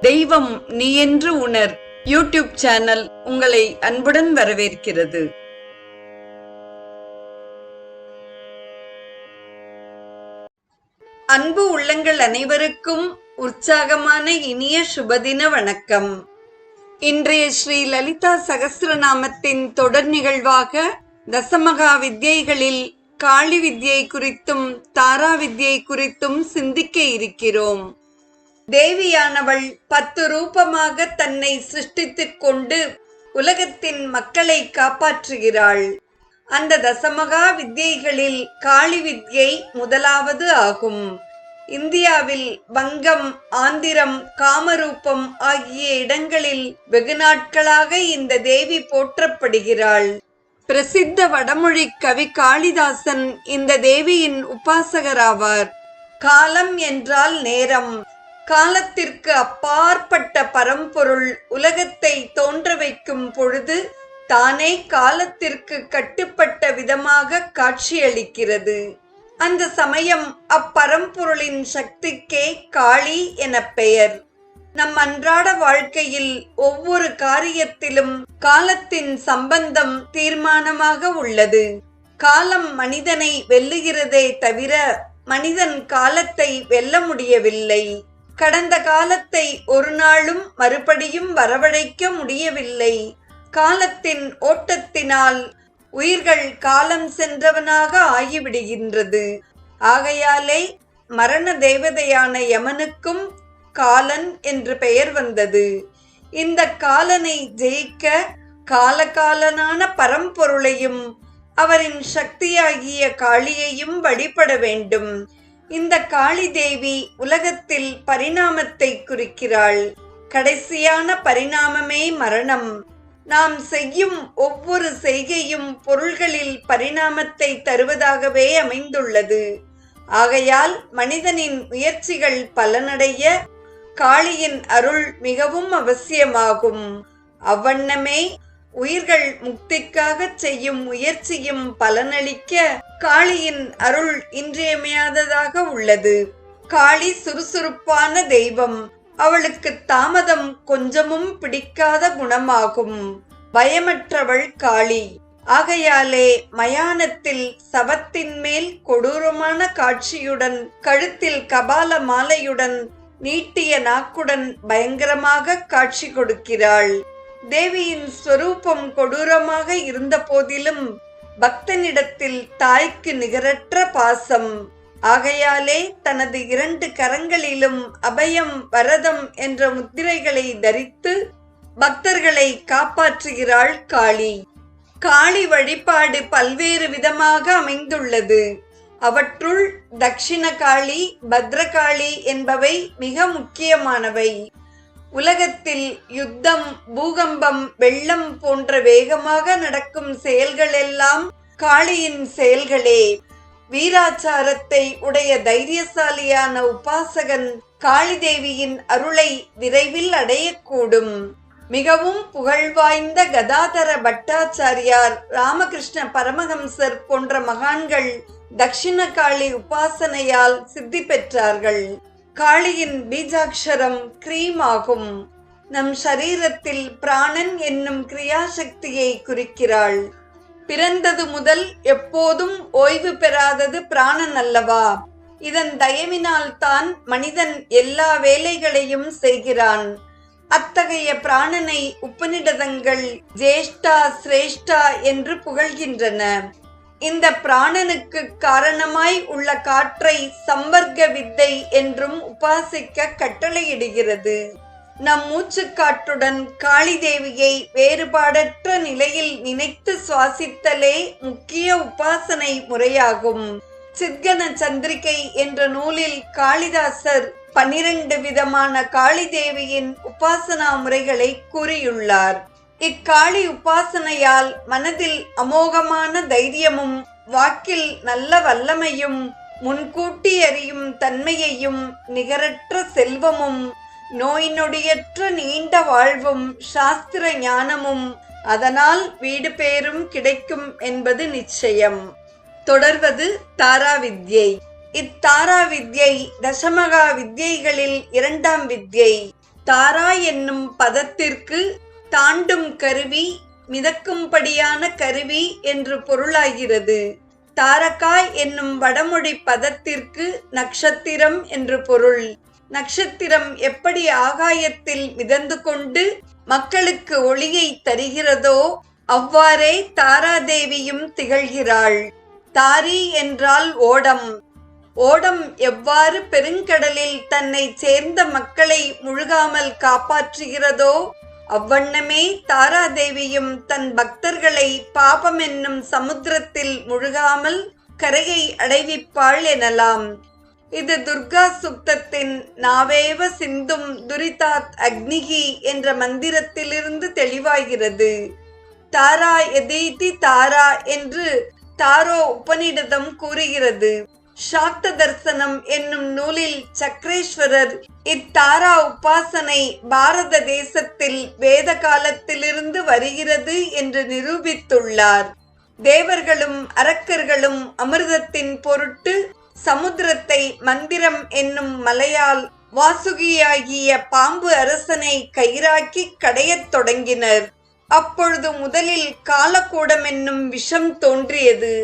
தெய்வம் நீ என்று உணர். யூடியூப் சேனல் உங்களை அன்புடன் வரவேற்கிறது. அன்பு உள்ளங்கள் அனைவருக்கும் உற்சாகமான இனிய சுபதின வணக்கம். இன்றைய ஸ்ரீ லலிதா சகசிரநாமத்தின் தொடர் நிகழ்வாக தசமகா வித்யைகளில் காளி வித்யை குறித்தும் தாரா வித்யை குறித்தும் சிந்திக்க இருக்கிறோம். தேவியானவள் பத்து ரூபமாக தன்னை சிருஷ்டித்துக் கொண்டு உலகத்தின் மக்களை காப்பாற்றுகிறாள். அந்த தசமகா வித்யைகளில் காளி வித்யை முதலாவது ஆகும். இந்தியாவில் வங்கம் ஆந்திரம் காமரூபம் ஆகிய இடங்களில் வெகு நாட்களாக இந்த தேவி போற்றப்படுகிறாள். பிரசித்த வடமொழி கவி காளிதாசன் இந்த தேவியின் உபாசகராவார். காலம் என்றால் நேரம். காலத்திற்கு அப்பாற்பட்ட பரம்பொருள் உலகத்தை தோன்ற வைக்கும் பொழுது தானே காலத்திற்கு கட்டுப்பட்ட விதமாக காட்சியளிக்கிறது. அந்த சமயம் அப்பரம்பொருளின் சக்திக்கே காளி என பெயர். நம் அன்றாட வாழ்க்கையில் ஒவ்வொரு காரியத்திலும் காலத்தின் சம்பந்தம் தீர்மானமாக உள்ளது. காலம் மனிதனை வெல்லுகிறதே தவிர மனிதன் காலத்தை வெல்ல முடியவில்லை. கடந்த காலத்தை ஒரு நாளும் மறுபடியும் வரவழைக்க முடியவில்லை. காலத்தின் ஓட்டத்தினால் உயிர்கள் காலம் சென்றவனாக ஆகிவிடுகின்றது. ஆகையாலே மரண தேவதையான யமனுக்கும் காலன் என்று பெயர் வந்தது. இந்த காலனை ஜெயிக்க காலகாலனான பரம்பொருளையும் அவரின் சக்தியாகிய காளியையும் வழிபட வேண்டும். இந்த காளி தேவி உலகத்தில் பரிணாமத்தை குறிக்கிறாள். கடைசியான பரிணாமமே மரணம். நாம் செய்யும் ஒவ்வொரு செய்கையும் பொருள்களில் பரிணாமத்தை தருவதாகவே அமைந்துள்ளது. ஆகையால் மனிதனின் முயற்சிகள் பலனடைய காளியின் அருள் மிகவும் அவசியமாகும். அவ்வண்ணமே உயிர்கள் முக்திக்காக செய்யும் முயற்சியும் பலனளிக்க காளியின் அருள் இன்றியமையாததாக உள்ளது. காளி சுறுசுறுப்பான தெய்வம். அவளுக்கு தாமதம் கொஞ்சமும் பிடிக்காத குணமாகும். பயமற்றவள் காளி. ஆகையாலே மயானத்தில் சவத்தின் மேல் கொடூரமான காட்சியுடன் கழுத்தில் கபால மாலையுடன் நீட்டிய நாக்குடன் பயங்கரமாக காட்சி கொடுக்கிறாள். தேவியின் ஸ்வரூபம் கொடூரமாக இருந்த போதிலும் பக்தனிடத்தில் தாய்க்கு நிகரற்ற பாசம். ஆகையாலே தனது இரண்டு கரங்களிலும் அபயம் வரதம் என்ற முத்திரைகளை தரித்து பக்தர்களை காப்பாற்றுகிறாள் காளி. காளி வழிபாடு பல்வேறு விதமாக அமைந்துள்ளது. அவற்றுள் தக்ஷிண காளி பத்ரகாளி என்பவை மிக முக்கியமானவை. உலகத்தில் யுத்தம் பூகம்பம் வெள்ளம் போன்ற வேகமாக நடக்கும் செயல்கள் எல்லாம் காளியின் செயல்களே. வீராச்சாரத்தை உடைய தைரியசாலியான உபாசகன் காளிதேவியின் அருளை விரைவில் அடையக்கூடும். மிகவும் புகழ்வாய்ந்த கதாதர பட்டாச்சாரியார் ராமகிருஷ்ண பரமஹம்சர் போன்ற மகான்கள் தக்ஷிண காளி உபாசனையால் சித்தி பெற்றார்கள். காளியின் பீஜாட்சரம் கிரீம் ஆகும் நம் சரீரத்தில் பிராணன் என்னும் கிரியாசக்தியை குறிக்கிறாள். பிறந்தது முதல் எப்போதும் ஓய்வு பெறாதது பிராணன் அல்லவா? இதன் தயவினால் தான் மனிதன் எல்லா வேலைகளையும் செய்கிறான். அத்தகைய பிராணனை உபநிடதங்கள் ஜேஷ்டா சிரேஷ்டா என்று புகழ்கின்றன. இந்த பிராணனுக்கு காரணமாய் உள்ள காற்றை சம்பர்க்க வித்தை என்றும் உபாசிக்க கட்டளையிடுகிறது. நம் மூச்சுக்காற்றுடன் காளி தேவியை வேறுபாடற்ற நிலையில் நினைத்து சுவாசித்தலே முக்கிய உபாசனை முறையாகும். சித்கன சந்திரிகை என்ற நூலில் காளிதாசர் பனிரெண்டு விதமான காளி தேவியின் உபாசனா முறைகளை கூறியுள்ளார். இக்காளி உபாசனையால் மனதில் அமோகமான தைரியமும் வாக்கில் நல்ல வல்லமையும் முன்கூட்டி அறியும் தன்மையையும் நிகரற்ற செல்வமும் நோய் நொடியற்ற நீண்ட வாழ்வும் சாஸ்திர ஞானமும் அதனால் வீடு பேரும் கிடைக்கும் என்பது நிச்சயம். தொடர்வது தாரா வித்யை இத்தாரா வித்யை தசமகா வித்யைகளில் இரண்டாம் வித்யை. தாரா என்னும் பதத்திற்கு தாண்டும் கருவி மிதக்கும்படியான கருவி என்று பொருளாகிறது. தாரகா என்னும் வடமொழி பதத்திற்கு நட்சத்திரம் என்று பொருள். நட்சத்திரம் எப்படி ஆகாயத்தில் மிதந்து கொண்டு மக்களுக்கு ஒளியை தருகிறதோ அவ்வாறே தாராதேவியும் திகழ்கிறாள். தாரி என்றால் ஓடம். ஓடம் எவ்வாறு பெருங்கடலில் தன்னை சேர்ந்த மக்களை முழுகாமல் காப்பாற்றுகிறதோ அவ்வண்ணமே தாராதேவியும் தன் பக்தர்களை பாபம் என்னும் சமுத்திரத்தில் முழுகாமல் கரையை அடைவிப்பாள் எனலாம். இது துர்கா சுக்தத்தின் நாவேவ சிந்தும் துரிதாத் அக்னிகி என்ற மந்திரத்திலிருந்து தெளிவாகிறது. தாரா எதீதி தாரா என்று தாரோ உபநிடதம் கூறுகிறது. சாக்த தர்சனம் என்னும் நூலில் சக்கரேஸ்வரர் இத்தாரா உபாசனை பாரத தேசத்தில் வேத காலத்திலிருந்து வருகிறது என்று நிரூபித்துள்ளார். தேவர்களும் அரக்கர்களும் அமிர்தத்தின் பொருட்டு சமுத்திரத்தை மந்திரம் என்னும் மலையால் வாசுகியாகிய பாம்பு அரசனை கயிறாக்கி கடையத் தொடங்கினர். அப்பொழுது முதலில் காலக்கூடம் என்னும் விஷம் தோன்றியது.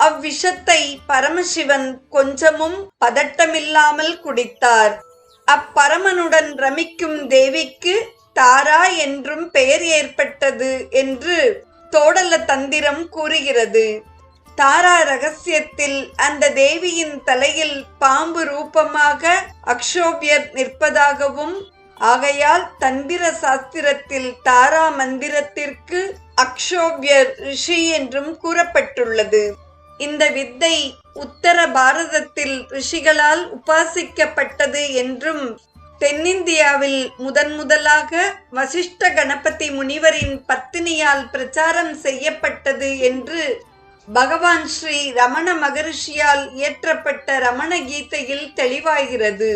அவ்விஷத்தை பரமசிவன் கொஞ்சமும் பதட்டமில்லாமல் குடித்தார். அப்பரமனுடன் ரமிக்கும் தேவிக்கு தாரா என்றும் பெயர் ஏற்பட்டது என்று தோடல தந்திரம் கூறுகிறது. தாரா ரகசியத்தில் அந்த தேவியின் தலையில் பாம்பு ரூபமாக அக்ஷோபியர் நிற்பதாகவும் ஆகையால் தந்திர சாஸ்திரத்தில் தாரா மந்திரத்திற்கு அக்ஷோபியர் ரிஷி என்றும் கூறப்பட்டுள்ளது. இந்த வித்தை உத்தர பாரதத்தில் ரிஷிகளால் உபாசிக்கப்பட்டது என்றும் தென்னிந்தியாவில் முதன் முதலாக வசிஷ்ட கணபதி முனிவரின் பத்தினியால் பிரச்சாரம் செய்யப்பட்டது என்று பகவான் ஸ்ரீ ரமண மகரிஷியால் இயற்றப்பட்ட ரமண கீதையில் தெளிவாகிறது.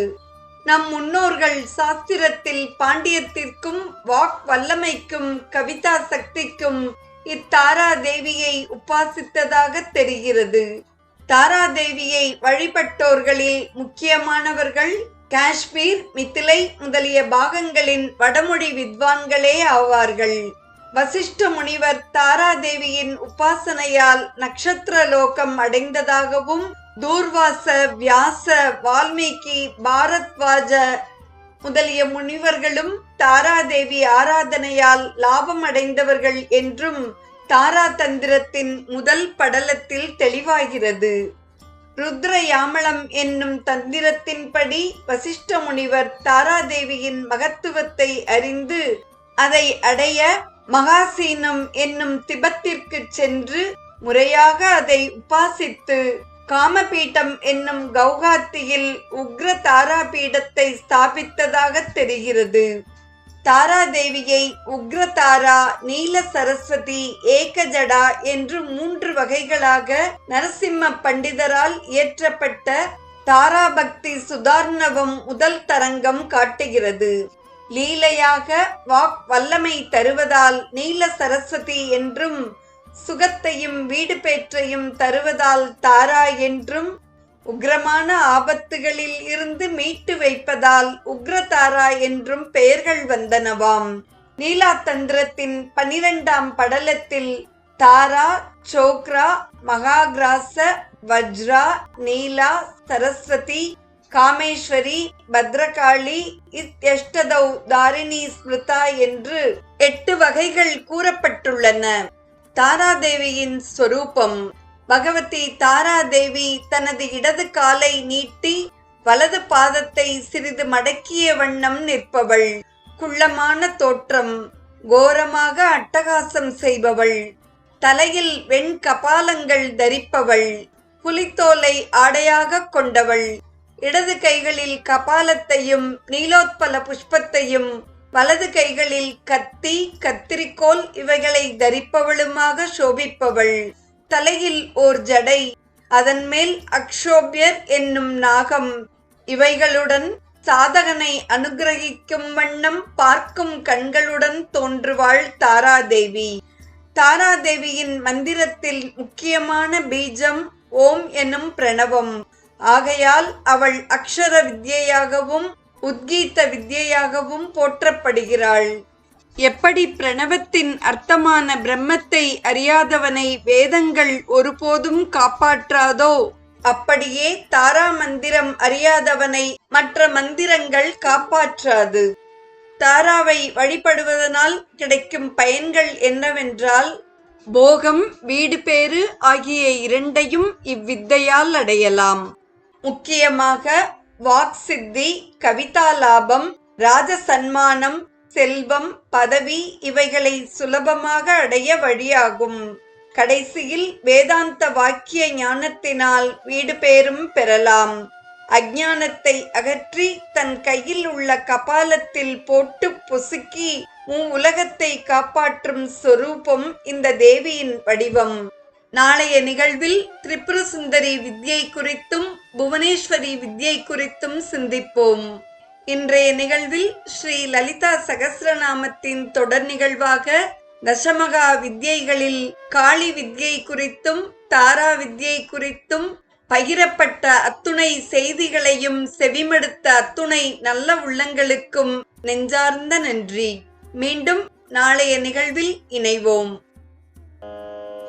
நம் முன்னோர்கள் சாஸ்திரத்தில் பாண்டியத்திற்கும் வாக் வல்லமைக்கும் கவிதா சக்திக்கும் இத்தாரா தேவியை உபாசித்ததாக தெரிகிறது. தாரா தேவியை வழிபட்டோர்களில் முக்கியமானவர்கள் காஷ்மீர் மித்திலை முதலிய பாகங்களின் வடமொழி வித்வான்களே ஆவார்கள். வசிஷ்ட முனிவர் தாராதேவியின் உபாசனையால் நட்சத்திர லோகம் அடைந்ததாகவும் தூர்வாச வியாச வால்மீகி பாரத்வாஜ முதலிய முனிவர்களும் தாராதேவி ஆராதனையால் லாபம் அடைந்தவர்கள் என்றும் தாரா தந்திரத்தின் முதல் படலத்தில் தெளிவாகிறது. ருத்ர யாமளம் என்னும் தந்திரத்தின்படி வசிஷ்ட முனிவர் தாராதேவியின் மகத்துவத்தை அறிந்து அதை அடைய மகாசீனம் என்னும் திபத்திற்கு சென்று முறையாக அதை உபாசித்து காமபீட்டம் என்னும் கௌகாத்தியில் உக்ர தாரா பீடத்தை ஸ்தாபித்ததாக தெரிகிறது. தாராதேவியை உக்ரதாரா நீல சரஸ்வதி ஏகஜடா என்று மூன்று வகைகளாக நரசிம்ம பண்டிதரால் இயற்றப்பட்ட தாராபக்தி சுதார்ணவம் முதல் தரங்கம் காட்டுகிறது. லீலையாக வாக் வல்லமை தருவதால் நீல சரஸ்வதி என்றும் சுகத்தையும் வீடு பேற்றையும் தருவதால் தாரா என்றும் உக்ரமான ஆபத்துகளில் இருந்து மீட்டு வைப்பதால் உக்ரதாரா என்றும் பெயர்கள் வந்தனவாம். நீலா தந்திரத்தின் பனிரெண்டாம் படலத்தில் தாரா சோக்ரா மகாகிராச வஜ்ரா நீலா சரஸ்வதி காமேஸ்வரி பத்ரகாளி இத்யஷ்டதௌ தாரிணி ஸ்மிருதா என்று எட்டு வகைகள் கூறப்பட்டுள்ளன. தாராதேவியின் ஸ்வரூபம் பகவதி தாராதேவி தனது இடது காலை நீட்டி வலது பாதத்தை சிறிது மடக்கிய வண்ணம் நிற்பவள். குள்ளமான தோற்றம் கோரமாக அட்டகாசம் செய்பவள். தலையில் வெண் கபாலங்கள் தரிப்பவள். புலித்தோலை ஆடையாக கொண்டவள். இடது கைகளில் கபாலத்தையும் நீலோத்பல புஷ்பத்தையும் வலது கைகளில் கத்தி கத்திரிக்கோல் இவைகளை தரிப்பவளுமாக சோபிப்பவள். தலையில் ஓர் ஜடை அதன் மேல் அக்ஷோபியர் என்னும் நாகம். இவைகளுடன் சாதகனை அனுகிரகிக்கும் வண்ணம் பார்க்கும் கண்களுடன் தோன்றுவாள் தாராதேவி. தாராதேவியின் மந்திரத்தில் முக்கியமான பீஜம் ஓம் எனும் பிரணவம். ஆகையால் அவள் அக்ஷர வித்யையாகவும் உத்கீத வித்யையாகவும் போற்றப்படுகிறாள். எப்படி பிரணவத்தின் அர்த்தமான பிரம்மத்தை அறியாதவனை வேதங்கள் ஒருபோதும் காப்பாற்றாதோ அப்படியே தாரா மந்திரம் அறியாதவனை மற்ற மந்திரங்கள் காப்பாற்றாது. தாராவை வழிபடுவதனால் கிடைக்கும் பயன்கள் என்னவென்றால் போகம் வீடு பேறு ஆகிய இரண்டையும் இவ்வித்தையால் அடையலாம். முக்கியமாக வாக் சித்தி கவிதா லாபம் ராஜ சன்மானம் செல்வம் பதவி இவைகளை சுலபமாக அடைய வழியாகும். கடைசியில் வேதாந்த வாக்கிய ஞானத்தினால் வீடு பேரும் பெறலாம். அஜானத்தை அகற்றி தன் கையில் உள்ள கபாலத்தில் போட்டு பொசுக்கி உலகத்தை காப்பாற்றும் சொரூபம் இந்த தேவியின் வடிவம். நாளைய நிகழ்வில் திரிபுர சுந்தரி வித்யை குறித்தும் புவனேஸ்வரி வித்யை குறித்தும் சிந்திப்போம். இன்றைய நிகழ்வில் ஸ்ரீ லலிதா சகசிரநாமத்தின் தொடர் நிகழ்வாக தசமகா வித்யைகளில் காளி வித்யை குறித்தும் தாரா வித்யை குறித்தும் பகிரப்பட்ட அத்துணை செய்திகளையும் செவிமடுத்த அத்துணை நல்ல உள்ளங்களுக்கும் நெஞ்சார்ந்த நன்றி. மீண்டும் நாளைய நிகழ்வில் இணைவோம்.